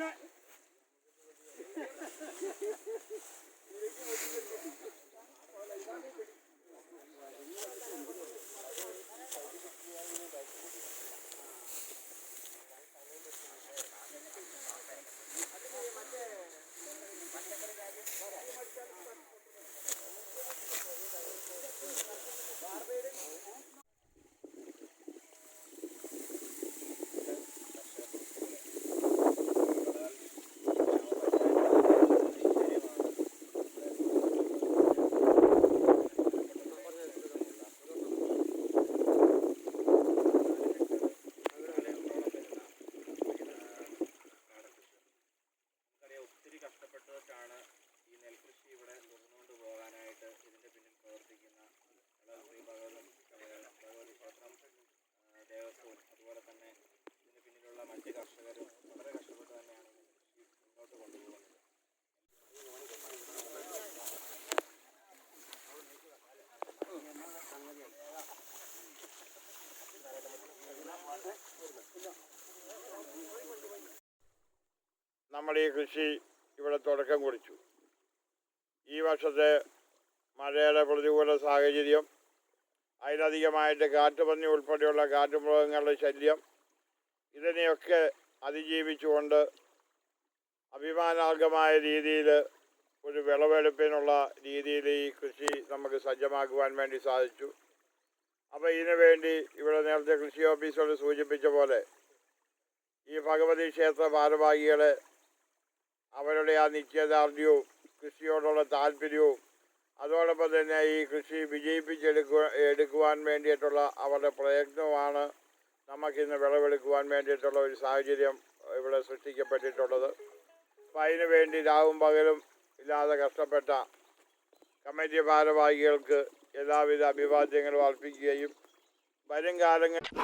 not. നമ്മൾ ഈ കൃഷി ഇവിടെ തുടക്കം കുറിച്ചു. ഈ വർഷത്തെ മഴയുടെ പ്രതികൂല സാഹചര്യം അതിലധികമായിട്ട് കാട്ടുപന്നി ഉൾപ്പെടെയുള്ള കാട്ടുമൃഗങ്ങളുടെ ശല്യം ഇതിനെയൊക്കെ അതിജീവിച്ചുകൊണ്ട് അഭിമാനാർഹമായ രീതിയിൽ ഒരു വിളവെടുപ്പിനുള്ള രീതിയിൽ ഈ കൃഷി നമുക്ക് സജ്ജമാക്കുവാൻ വേണ്ടി സാധിച്ചു. അപ്പോൾ ഇതിനു വേണ്ടി ഇവിടെ നേരത്തെ കൃഷി ഓഫീസോട് സൂചിപ്പിച്ച പോലെ ഈ ഭഗവതി ക്ഷേത്ര ഭാരവാഹികളെ അവരുടെ ആ നിശ്ചയദാർഢ്യവും കൃഷിയോടുള്ള താല്പര്യവും അതോടൊപ്പം തന്നെ ഈ കൃഷി വിജയിപ്പിച്ചെടുക്കുക എടുക്കുവാൻ വേണ്ടിയിട്ടുള്ള അവരുടെ പ്രയത്നവുമാണ് നമുക്കിന്ന് വിളവെടുക്കുവാൻ വേണ്ടിയിട്ടുള്ള ഒരു സാഹചര്യം ഇവിടെ സൃഷ്ടിക്കപ്പെട്ടിട്ടുള്ളത്. അപ്പം അതിനു വേണ്ടി രാവും പകലും ഇല്ലാതെ കഷ്ടപ്പെട്ട കമ്മിറ്റി ഭാരവാഹികൾക്ക് എല്ലാവിധ അഭിവാദ്യങ്ങളും അർപ്പിക്കുകയും വരും കാലങ്ങളിൽ